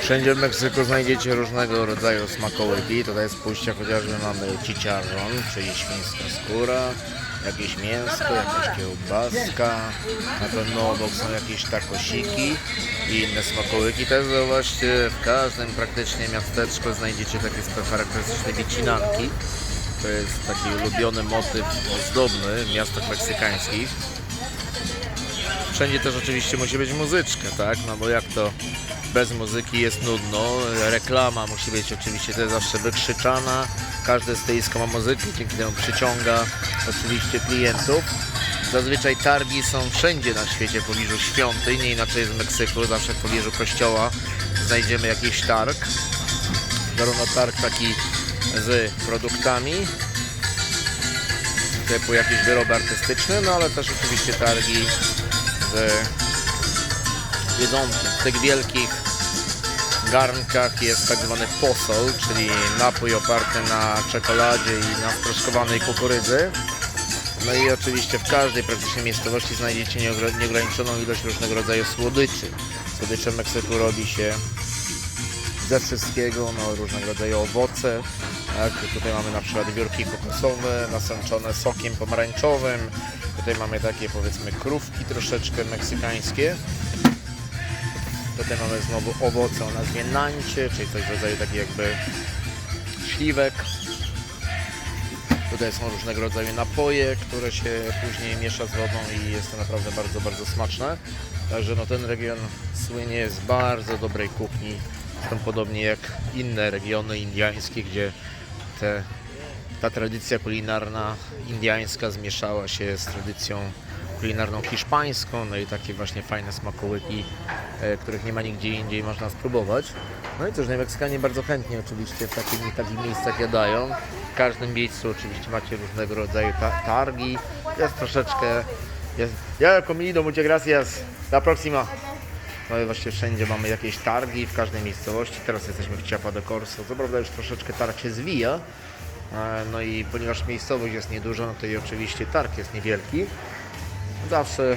Wszędzie w Meksyku znajdziecie różnego rodzaju smakołyki. Tutaj z pójścia chociażby mamy chicharron, czyli świńska skóra, jakieś mięsko, jakaś kiełbaska, na pewno obok są jakieś takosiki i inne smakołyki. Też zauważcie, w każdym praktycznie miasteczku znajdziecie takie charakterystyczne wycinanki. To jest taki ulubiony motyw ozdobny w miastach meksykańskich. Wszędzie też oczywiście musi być muzyczka, tak? No bo jak to bez muzyki jest nudno. Reklama musi być oczywiście też zawsze wykrzyczana. Każde stoisko ma muzykę, dzięki temu przyciąga oczywiście klientów. Zazwyczaj targi są wszędzie na świecie w pobliżu świątyń, nie inaczej jest w Meksyku, zawsze w pobliżu kościoła znajdziemy jakiś targ. Zarówno targ taki z produktami, typu jakieś wyroby artystyczne, no ale też oczywiście targi z jedzącym. W tych wielkich garnkach jest tak zwany posol, czyli napój oparty na czekoladzie i na sproszkowanej kukurydzy. No i oczywiście w każdej praktycznie miejscowości znajdziecie nieograniczoną ilość różnego rodzaju słodyczy. Słodycze Meksyku robi się ze wszystkiego, no różnego rodzaju owoce. Tak? Tutaj mamy na przykład wiórki kokosowe, nasączone sokiem pomarańczowym. Tutaj mamy takie powiedzmy krówki troszeczkę meksykańskie. Tutaj mamy znowu owoce o nazwie nancie, czyli coś w rodzaju taki jakby śliwek. Tutaj są różnego rodzaju napoje, które się później miesza z wodą i jest to naprawdę bardzo, bardzo smaczne. Także no ten region słynie z bardzo dobrej kuchni, zresztą podobnie jak inne regiony indiańskie, gdzie te, ta tradycja kulinarna indiańska zmieszała się z tradycją kulinarną hiszpańską, no i takie właśnie fajne smakołyki, e, których nie ma nigdzie indziej, można spróbować. No i cóż, no Meksykanie bardzo chętnie oczywiście w takich, takich miejscach jadają. W każdym miejscu oczywiście macie różnego rodzaju ta targi. Jest troszeczkę... Jest... Ja comido, muchas gracias. La próxima. No i właściwie wszędzie mamy jakieś targi, w każdej miejscowości. Teraz jesteśmy w Chiapa de Corso. Co prawda już troszeczkę targ się zwija. E, No i ponieważ miejscowość jest nieduża, no to i oczywiście targ jest niewielki. Zawsze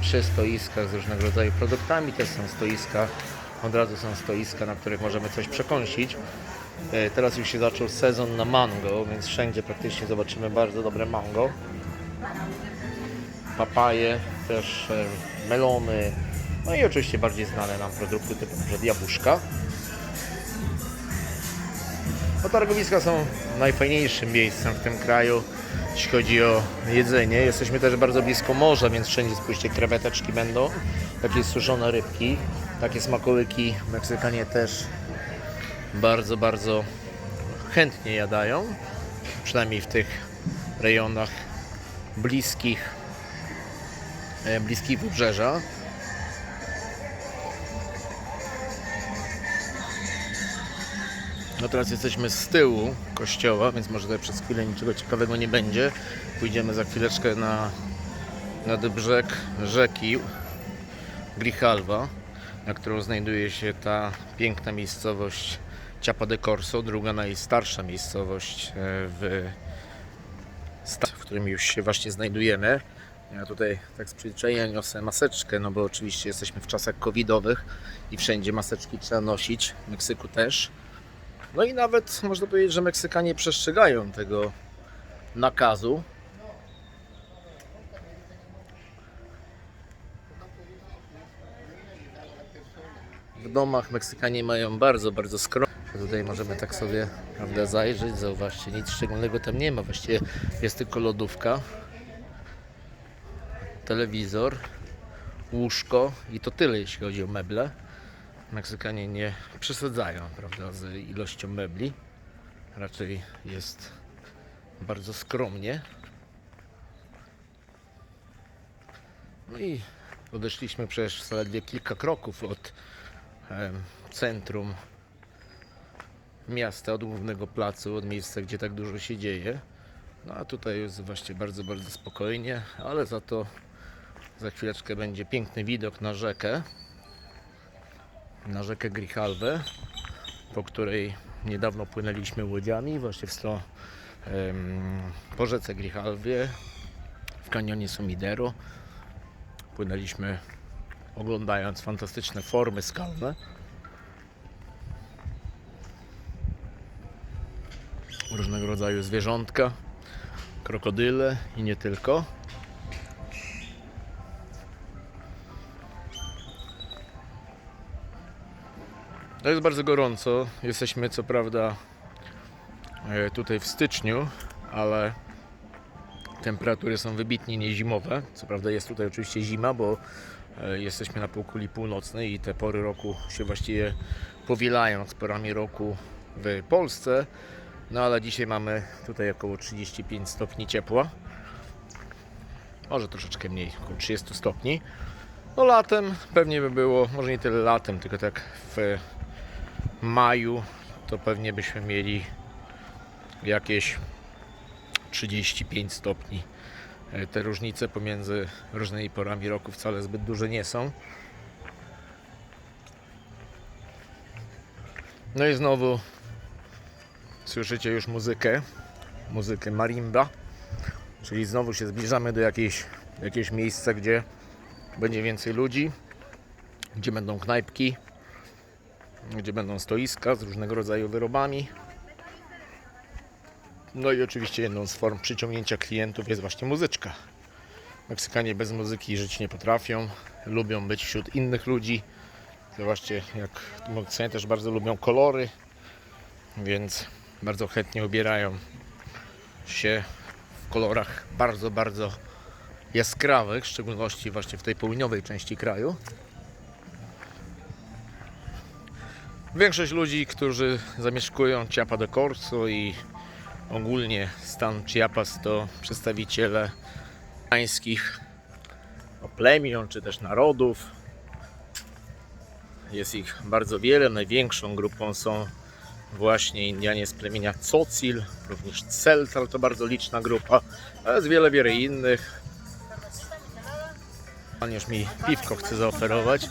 przy stoiskach z różnego rodzaju produktami też są stoiska. Od razu są stoiska, na których możemy coś przekąsić. E, Teraz już się zaczął sezon na mango, więc wszędzie praktycznie zobaczymy bardzo dobre mango. Papaje, też melony, no i oczywiście bardziej znane nam produkty typu jabłuszka. No, targowiska są najfajniejszym miejscem w tym kraju, jeśli chodzi o jedzenie. Jesteśmy też bardzo blisko morza, więc wszędzie spójrzcie, kreweteczki będą, takie suszone rybki, takie smakołyki Meksykanie też bardzo, bardzo chętnie jadają, przynajmniej w tych rejonach bliskich, e, bliskich wybrzeża. No teraz jesteśmy z tyłu kościoła, więc może tutaj przez chwilę niczego ciekawego nie będzie. Pójdziemy za chwileczkę na, nad brzeg rzeki Grijalva, na którą znajduje się ta piękna miejscowość Ciapa de Corso, druga najstarsza miejscowość e, w stanie, w którym już się właśnie znajdujemy. Ja tutaj tak z przyzwyczajenia niosę maseczkę, no bo oczywiście jesteśmy w czasach covidowych i wszędzie maseczki trzeba nosić, w Meksyku też. No i nawet można powiedzieć, że Meksykanie przestrzegają tego nakazu. W domach Meksykanie mają bardzo, bardzo skromnie. Tutaj możemy tak sobie prawda, zajrzeć. Zauważcie, nic szczególnego tam nie ma. Właściwie jest tylko lodówka, telewizor, łóżko i to tyle, jeśli chodzi o meble. Meksykanie nie przesadzają prawda, z ilością mebli. Raczej jest bardzo skromnie. No i odeszliśmy przecież zaledwie kilka kroków od centrum miasta, od głównego placu, od miejsca, gdzie tak dużo się dzieje. No a tutaj jest właśnie bardzo, bardzo spokojnie, ale za to za chwileczkę będzie piękny widok na rzekę na rzekę Grijalvę, po której niedawno płynęliśmy łodziami właśnie w stronę em, po rzece Grijalwie w kanionie Sumidero. Płynęliśmy oglądając fantastyczne formy skalne. Różnego rodzaju zwierzątka, krokodyle i nie tylko. To jest bardzo gorąco. Jesteśmy co prawda e, tutaj w styczniu, ale temperatury są wybitnie niezimowe. Co prawda jest tutaj oczywiście zima, bo e, jesteśmy na półkuli północnej i te pory roku się właściwie powielają z porami roku w Polsce. No ale dzisiaj mamy tutaj około 35 stopni ciepła. Może troszeczkę mniej, około 30 stopni. No latem pewnie by było, może nie tyle latem, tylko tak w maju to pewnie byśmy mieli jakieś 35 stopni. E, Te różnice pomiędzy różnymi porami roku wcale zbyt duże nie są. No i znowu słyszycie już muzykę, muzykę marimba, czyli znowu się zbliżamy do jakiejś, jakiegoś miejsca, gdzie będzie więcej ludzi, gdzie będą knajpki, gdzie będą stoiska z różnego rodzaju wyrobami. No i oczywiście jedną z form przyciągnięcia klientów jest właśnie muzyczka. Meksykanie bez muzyki żyć nie potrafią, lubią być wśród innych ludzi. Właśnie jak Meksykanie też bardzo lubią kolory, więc bardzo chętnie ubierają się w kolorach bardzo, bardzo jaskrawych, w szczególności właśnie w tej południowej części kraju. Większość ludzi, którzy zamieszkują Chiapa de Corso i ogólnie stan Chiapas to przedstawiciele pańskich plemion czy też narodów. Jest ich bardzo wiele. Największą grupą są właśnie Indianie z plemienia Cocil, również Celtal to bardzo liczna grupa, ale jest wiele, wiele innych. Pan już mi piwko chce zaoferować.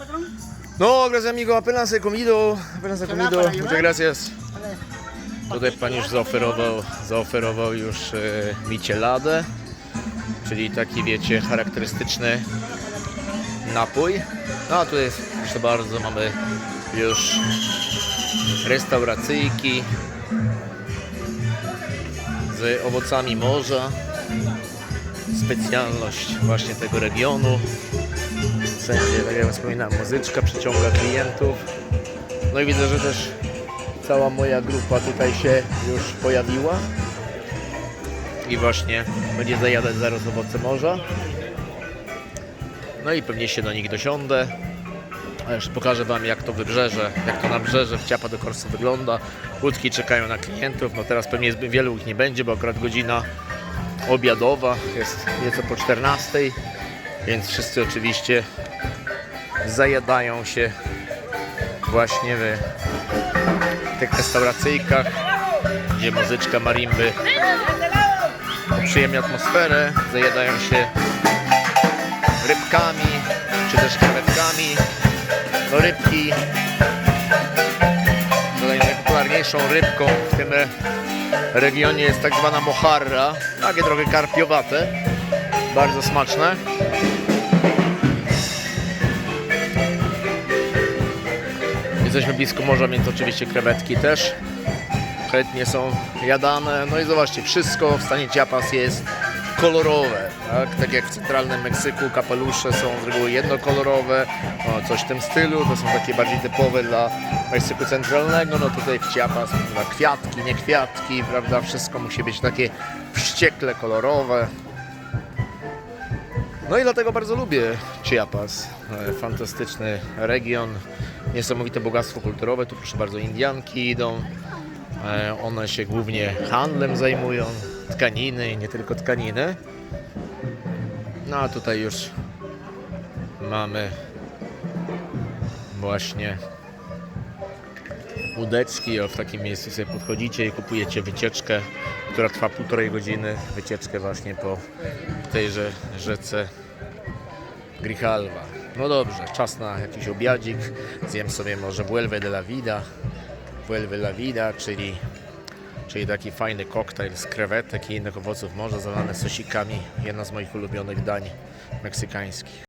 No, gracias amigo, apenas he comido, apenas he comido, muchas gracias. Tutaj pan już zaoferował, zaoferował już e, micheladę, czyli taki wiecie charakterystyczny napój. No a tu jest, proszę bardzo, mamy już restauracyjki z owocami morza. Specjalność właśnie tego regionu. Tak jak wspominałem, muzyczka przyciąga klientów. No i widzę, że też cała moja grupa tutaj się już pojawiła. I właśnie będzie zajadać zaraz owoce morza. No i pewnie się do nich dosiądę. A już pokażę Wam jak to wybrzeże, jak to nabrzeże w Ciapa do Corso wygląda. Łódki czekają na klientów. No teraz pewnie wielu ich nie będzie, bo akurat godzina obiadowa jest nieco po 14, więc wszyscy oczywiście zajadają się właśnie w tych restauracyjkach, gdzie muzyczka marimby przyjemnia atmosferę, zajadają się rybkami, czy też krewetkami. Rybki tutaj najpopularniejszą rybką w tym regionie jest tak zwana mojarra, takie trochę karpiowate, bardzo smaczne. Jesteśmy blisko morza, więc oczywiście krewetki też chętnie są jadane. No i zobaczcie, wszystko w stanie Chiapas jest kolorowe, tak? tak jak w centralnym Meksyku kapelusze są z reguły jednokolorowe, o, coś w tym stylu, to są takie bardziej typowe dla Meksyku centralnego, no tutaj w Chiapas prawda, kwiatki, nie kwiatki, prawda, wszystko musi być takie wściekle kolorowe. No i dlatego bardzo lubię Chiapas. E, Fantastyczny region, niesamowite bogactwo kulturowe. Tu proszę bardzo, Indianki idą. E, One się głównie handlem zajmują, tkaniny nie tylko tkaniny. No a tutaj już mamy właśnie łódeczki. O, w takim miejscu sobie podchodzicie i kupujecie wycieczkę, która trwa półtorej godziny. Wycieczkę właśnie po tejże rzece Grijalva. No dobrze, czas na jakiś obiadzik. Zjem sobie może Vuelve de la Vida. Vuelve la Vida, czyli, czyli taki fajny koktajl z krewetek i innych owoców morza zalane sosikami. Jedna z moich ulubionych dań meksykańskich.